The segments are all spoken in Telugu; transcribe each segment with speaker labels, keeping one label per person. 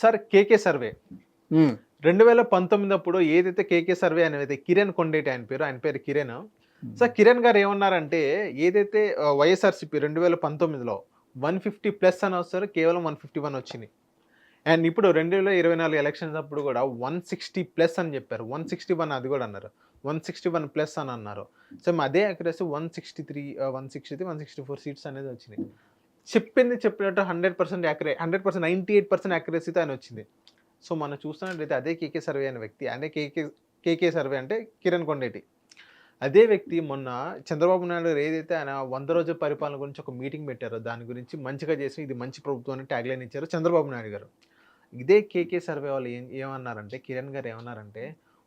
Speaker 1: Sir KK survey. రెండు వేల పంతొమ్మిది అప్పుడు ఏదైతే కేకే సర్వే అనేది కిరణ్ కొండేటి ఆయన పేరు ఆయన పేరు కిరణ్. సార్ కిరణ్ గారు ఏమన్నారంటే ఏదైతే వైఎస్ఆర్సీపీ రెండు వేల పంతొమ్మిదిలో వన్ ఫిఫ్టీ ప్లస్ అని వస్తారు కేవలం వన్ ఫిఫ్టీ వన్ వచ్చింది. అండ్ ఇప్పుడు రెండు వేల ఇరవై నాలుగు ఎలక్షన్స్ అప్పుడు కూడా వన్ సిక్స్టీ ప్లస్ అని చెప్పారు. వన్ సిక్స్టీ వన్ అది కూడా అన్నారు. వన్ సిక్స్టీ వన్ ప్లస్ అని అన్నారు. సో అదే accuracy one sixty three one sixty three one sixty four seats అనేది వచ్చినాయి. చెప్పింది చెప్పినట్టు hundred percent accurate hundred percent ninety eight percent యాక్యురసీతో ఆయన వచ్చింది. సో మనం చూస్తున్నట్లయితే అదే కేకే సర్వే అనే వ్యక్తి అదే కేకే కేకే సర్వే అంటే కిరణ్ కొండేటి. అదే వ్యక్తి మొన్న చంద్రబాబు నాయుడు గారు ఏదైతే ఆయన వంద రోజుల పరిపాలన గురించి ఒక మీటింగ్ పెట్టారో దాని గురించి మంచిగా చేసి ఇది మంచి ప్రభుత్వం అని ట్యాగ్లైన్ ఇచ్చారు చంద్రబాబు నాయుడు గారు. ఇదే కేకే సర్వే వాళ్ళు ఏం ఏమన్నారంటే కిరణ్ గారు ఏమన్నారంటే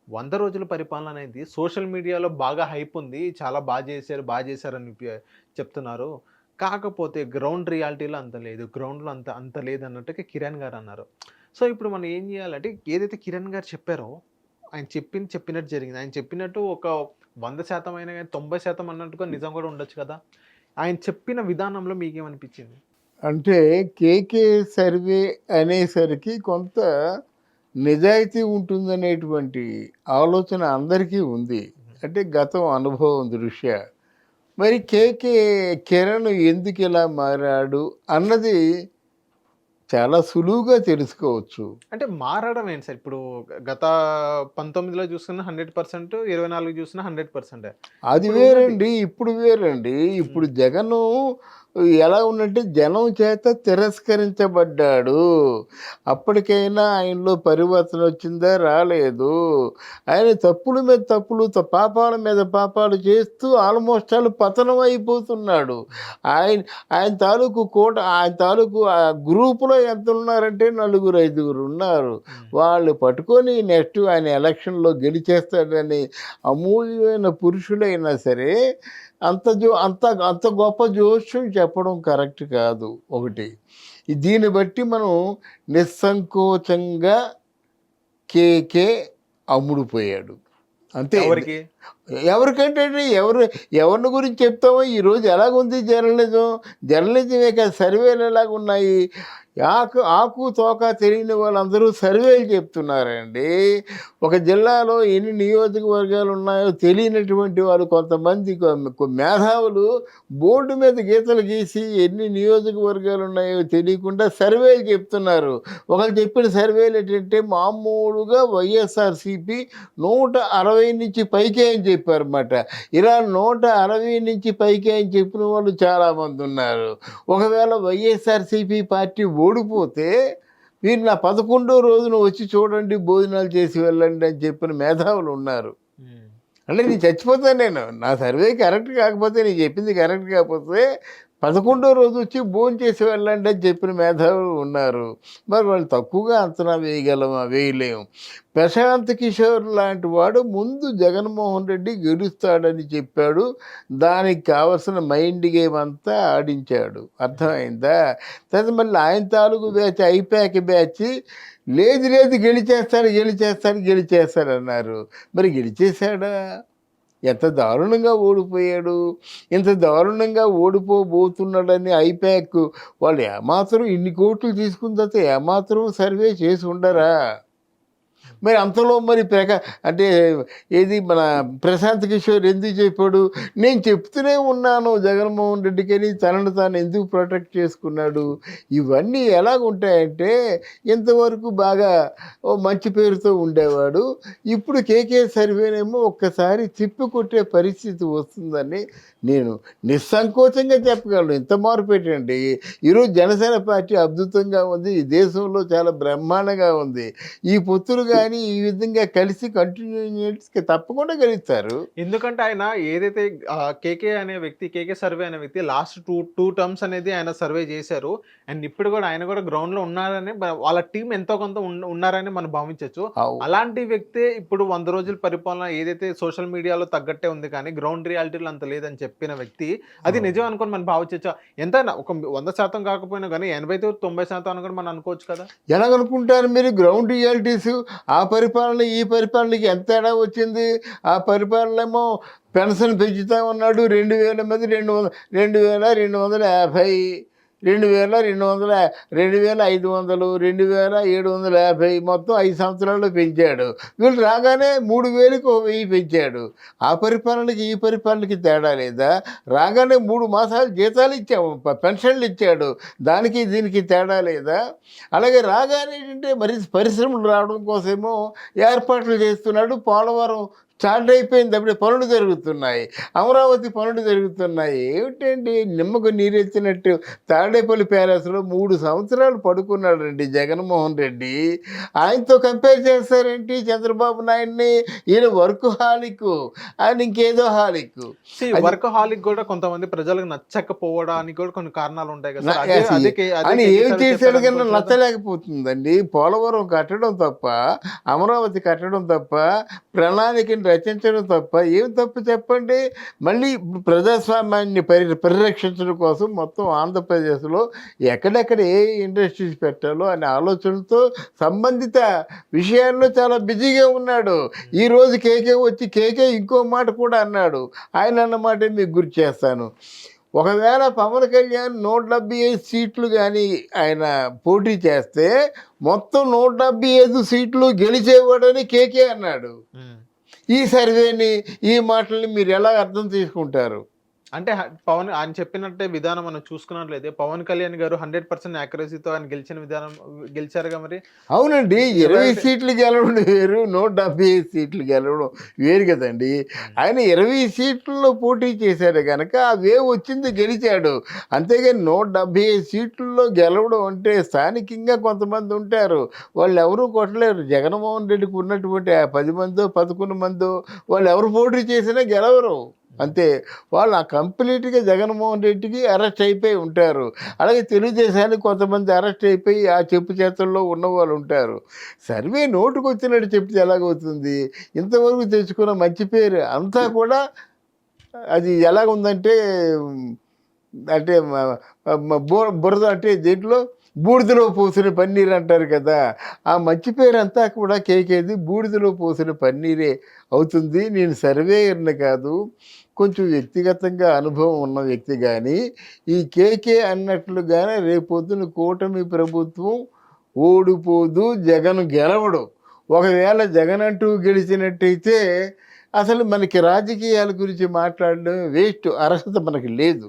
Speaker 1: వంద రోజుల పరిపాలన అనేది సోషల్ మీడియాలో బాగా హైప్ ఉంది చాలా బాగా చేశారు బాగా చేశారని చెప్తున్నారు. కాకపోతే గ్రౌండ్ రియాలిటీలో అంత లేదు. గ్రౌండ్లో అంత అంత లేదు అన్నట్టుగా కిరణ్ గారు అన్నారు. సో ఇప్పుడు మనం ఏం చేయాలంటే ఏదైతే కిరణ్ గారు చెప్పారో ఆయన చెప్పింది చెప్పినట్టు జరిగింది. ఆయన చెప్పినట్టు ఒక వంద శాతం అయినా కానీ తొంభై శాతం అన్నట్టుగా నిజం కూడా ఉండొచ్చు కదా? ఆయన చెప్పిన విధానంలో మీకేమనిపించింది?
Speaker 2: అంటే కేకే సర్వే అనేసరికి కొంత నిజాయితీ ఉంటుందనేటువంటి ఆలోచన అందరికీ ఉంది. అంటే గతం అనుభవం దృష్ట్యా మరి కేకే కిరణ్ ఎందుకు ఇలా మారాడు అన్నది చాలా సులువుగా తెలుసుకోవచ్చు.
Speaker 1: అంటే మారడం ఏంటి సార్? ఇప్పుడు గత పంతొమ్మిదిలో చూసుకున్న హండ్రెడ్ పర్సెంట్ ఇరవై నాలుగు చూసిన హండ్రెడ్ పర్సెంట్.
Speaker 2: అది వేరండి ఇప్పుడు వేరండి. ఇప్పుడు జగను ఎలా ఉన్నట్టే జనం చేత తిరస్కరించబడ్డాడు. అప్పటికైనా ఆయనలో పరివర్తన వచ్చిందా? రాలేదు. ఆయన తప్పుల మీద తప్పులు పాపాల మీద పాపాలు చేస్తూ ఆల్మోస్ట్ ఆల్ పతనం అయిపోతున్నాడు. ఆయన ఆయన తాలూకు కోట ఆయన తాలూకు ఆ గ్రూపులో ఎంత ఉన్నారంటే నలుగురు ఐదుగురు ఉన్నారు. వాళ్ళు పట్టుకొని నెక్స్ట్ ఆయన ఎలక్షన్లో గెలిచేస్తాడని అమూల్యమైన పురుషులైనా సరే అంత జో అంత అంత గొప్ప జోష్యం చెప్పడం కరెక్ట్ కాదు. ఒకటి దీన్ని బట్టి మనం నిస్సంకోచంగా కేకే అమ్ముడుపోయాడు. అంతే.
Speaker 1: ఎవరికి?
Speaker 2: ఎవరికంటే ఎవరు ఎవరిని గురించి చెప్తామో? ఈరోజు ఎలాగుంది జర్నలిజం? జర్నలిజమే కాదు సర్వేలు ఎలాగున్నాయి? ఆకు ఆకు తోక తెలియని వాళ్ళందరూ సర్వేలు చెప్తున్నారండి. ఒక జిల్లాలో ఎన్ని నియోజకవర్గాలు ఉన్నాయో తెలియనటువంటి వాళ్ళు కొంతమంది మేధావులు బోర్డు మీద గీతలు గీసి ఎన్ని నియోజకవర్గాలు ఉన్నాయో తెలియకుండా సర్వేలు చెప్తున్నారు. ఒకరు చెప్పిన సర్వేలు ఏంటంటే మామూలుగా వైఎస్ఆర్సీపీ నూట అరవై నుంచి పైకే అని చెప్పారన్నమాట. ఇలా నూట అరవై నుంచి పైకే అని చెప్పిన వాళ్ళు చాలామంది ఉన్నారు. ఒకవేళ వైఎస్ఆర్సీపీ పార్టీ ఓడిపోతే మీరు నా పదకొండో రోజున వచ్చి చూడండి భోజనాలు చేసి వెళ్ళండి అని చెప్పిన మేధావులు ఉన్నారు. అంటే నేను చచ్చిపోతాను నేను. నా సర్వే కరెక్ట్ కాకపోతే నేను చెప్పింది కరెక్ట్ కాకపోతే పదకొండో రోజు వచ్చి భోజనం చేసి వెళ్ళండి అని చెప్పిన మేధావులు ఉన్నారు. మరి వాళ్ళు తక్కువగా అంచనా వేయగలమా? వేయలేము. ప్రశాంత్ కిషోర్ లాంటి వాడు ముందు జగన్మోహన్ రెడ్డి గెలుస్తాడని చెప్పాడు. దానికి కావలసిన మైండ్ గేమ్ అంతా ఆడించాడు. అర్థమైందా? తర్వాత మళ్ళీ ఆయన తాలూకు బ్యాచ్ ఐపాక్ బ్యాచ్. లేదు లేదు గెలిచేస్తాడు గెలిచేస్తాడు గెలిచేస్తాడు అన్నారు. మరి గెలిచేశాడా? ఎంత దారుణంగా ఓడిపోయాడు ఇంత దారుణంగా ఓడిపోబోతున్నాడని ఐపాక్ వాళ్ళు ఏమాత్రం ఇన్ని కోట్లు తీసుకున్న తర్వాత ఏమాత్రం సర్వే చేసి ఉండరా? మరి అంతలో మరి ప్రకా అంటే ఏది మన ప్రశాంత్ కిషోర్ ఎందుకు చెప్పాడు? నేను చెప్తూనే ఉన్నాను జగన్మోహన్ రెడ్డికి అని తనను తాను ఎందుకు ప్రొటెక్ట్ చేసుకున్నాడు? ఇవన్నీ ఎలాగుంటాయంటే ఇంతవరకు బాగా ఓ మంచి పేరుతో ఉండేవాడు. ఇప్పుడు కేకే సర్వేనేమో ఒక్కసారి తిప్పి కొట్టే పరిస్థితి వస్తుందని నేను నిస్సంకోచంగా చెప్పగలను. ఇంత మార్పు ఏంటండి ఈరోజు జనసేన పార్టీ అద్భుతంగా ఉంది. ఈ దేశంలో చాలా బ్రహ్మాండంగా ఉంది. ఈ పొత్తులు కానీ ఈ విధంగా కలిసి కంటిన్యూ తప్పకుండా గెలుస్తారు.
Speaker 1: ఎందుకంటే ఆయన ఏదైతే కేకే అనే వ్యక్తి కేకే సర్వే అనే వ్యక్తి లాస్ట్ టూ టూ టర్మ్స్ అనేది ఆయన సర్వే చేశారు. అండ్ ఇప్పుడు కూడా ఆయన కూడా గ్రౌండ్లో ఉన్నారని వాళ్ళ టీం ఎంతో కొంత ఉన్న- ఉన్నారని మనం భావించవచ్చు. అలాంటి వ్యక్తే ఇప్పుడు వంద రోజుల పరిపాలన ఏదైతే సోషల్ మీడియాలో తగ్గట్టే ఉంది కానీ గ్రౌండ్ రియాలిటీలో అంత లేదని చెప్పిన వ్యక్తి అది నిజం అనుకొని మనం భావించవచ్చు ఎంత ఒక వంద శాతం కాకపోయినా కానీ ఎనభై తొంభై శాతం అని కూడా మనం అనుకోవచ్చు కదా?
Speaker 2: ఎలాగనుకుంటారు మీరు? గ్రౌండ్ రియాలిటీస్ ఆ పరిపాలన ఈ పరిపాలనకి ఎంత తేడా వచ్చింది? ఆ పరిపాలన ఏమో పెన్షన్ పెంచుతా ఉన్నాడు రెండు వేల మంది రెండు వందల రెండు వేల రెండు వందల యాభై. రెండు వేల రెండు వందల రెండు వేల ఐదు వందలు రెండు వేల ఏడు వందల యాభై మొత్తం ఐదు సంవత్సరాల్లో పెంచాడు. వీళ్ళు రాగానే మూడు వేలకు వెయ్యి పెంచాడు. ఆ పరిపాలనకి ఈ పరిపాలనకి తేడా లేదా? రాగానే మూడు మాసాలు జీతాలు ఇచ్చాము పెన్షన్లు ఇచ్చాడు. దానికి దీనికి తేడా లేదా? అలాగే రాగానే ఏంటంటే మరి పరిశ్రమలు రావడం కోసమో ఏర్పాట్లు చేస్తున్నాడు పోలవరం స్టార్ట్ అయిపోయింది. అప్పుడే పనులు జరుగుతున్నాయి. అమరావతి పనులు జరుగుతున్నాయి. ఏమిటండి? నిమ్మకు నీరెత్తినట్టు తాడేపల్లి ప్యాలెస్లో మూడు సంవత్సరాలు పడుకున్నాడు అండి జగన్మోహన్ రెడ్డి. ఆయనతో కంపేర్ చేస్తారేంటి చంద్రబాబు నాయుడిని? ఈయన వర్క్ హాలిక్ ఆయన ఇంకేదో హాలిక్.
Speaker 1: వర్క్ హాలిక్ కూడా కొంతమంది ప్రజలకు నచ్చకపోవడానికి కూడా కొన్ని కారణాలు ఉంటాయి కదా
Speaker 2: ఏం చేశాడు కన్నా. నచ్చలేకపోతుందండి. పోలవరం కట్టడం తప్ప అమరావతి కట్టడం తప్ప ప్రణాళికను రచించడం తప్ప ఏం తప్పు చెప్పండి? మళ్ళీ ప్రజాస్వామ్యాన్ని పరి పరిరక్షించడం కోసం మొత్తం ఆంధ్రప్రదేశ్లో ఎక్కడెక్కడ ఏ ఇండస్ట్రీస్ పెట్టాలో అనే ఆలోచనతో సంబంధిత విషయాల్లో చాలా బిజీగా ఉన్నాడు. ఈరోజు కేకే వచ్చి కేకే ఇంకో మాట కూడా అన్నాడు. ఆయన అన్నమాట మీకు గుర్తు చేస్తాను. ఒకవేళ పవన్ కళ్యాణ్ నూట డెబ్బై ఐదు సీట్లు కానీ ఆయన పోటీ చేస్తే మొత్తం నూట డెబ్బై ఐదు సీట్లు గెలిచేవాడని కేకే అన్నాడు. ఈ సర్వేని ఈ మాటల్ని మీరు ఎలా అర్థం చేసుకుంటారు
Speaker 1: అంటే పవన్ ఆయన చెప్పినట్టే విధానం మనం చూసుకున్నట్లయితే పవన్ కళ్యాణ్ గారు హండ్రెడ్ పర్సెంట్ యాక్యురసీతో ఆయన గెలిచిన విధానం గెలిచారుగా మరి?
Speaker 2: అవునండి ఇరవై సీట్లు గెలవడం వేరు నూట డెబ్బై ఐదు సీట్లు గెలవడం వేరు కదండి. ఆయన ఇరవై సీట్లలో పోటీ చేశాడు కనుక ఆ వేవ్ వచ్చింది గెలిచాడు. అంతేగాని నూట డెబ్బై ఐదు సీట్లలో గెలవడం అంటే స్థానికంగా కొంతమంది ఉంటారు. వాళ్ళు ఎవరు కొట్టలేరు. జగన్మోహన్ రెడ్డికి ఉన్నటువంటి ఆ పది మందో పదకొండు మందో వాళ్ళు ఎవరు పోటీ చేసినా గెలవరు. అంతే. వాళ్ళు ఆ కంప్లీట్గా జగన్మోహన్ రెడ్డికి అరెస్ట్ అయిపోయి ఉంటారు. అలాగే తెలుగుదేశానికి కొంతమంది అరెస్ట్ అయిపోయి ఆ చెప్పు చేతుల్లో ఉన్న వాళ్ళు ఉంటారు. సర్వే నోటుకు వచ్చినట్టు చెప్తే ఎలాగవుతుంది? ఇంతవరకు తెచ్చుకున్న మంచి పేరు అంతా కూడా అది ఎలాగుందంటే అంటే బుర బురద అంటే దీంట్లో బూడిదలో పోసిన పన్నీర్ అంటారు కదా ఆ మంచి పేరంతా కూడా కేకేది బూడిదలో పోసిన పన్నీరే. అవుతుంది నేను సర్వేయర్ని కాదు కొంచెం వ్యక్తిగతంగా అనుభవం ఉన్న వ్యక్తి కానీ ఈ కేకే అన్నట్లుగానే రేపొద్దున కూటమి ప్రభుత్వం ఓడిపోదు జగన్ గెలవడు. ఒకవేళ జగన్ అంటూ గెలిచినట్టయితే అసలు మనకి రాజకీయాల గురించి మాట్లాడడం వేస్ట్ అర్హత మనకి లేదు.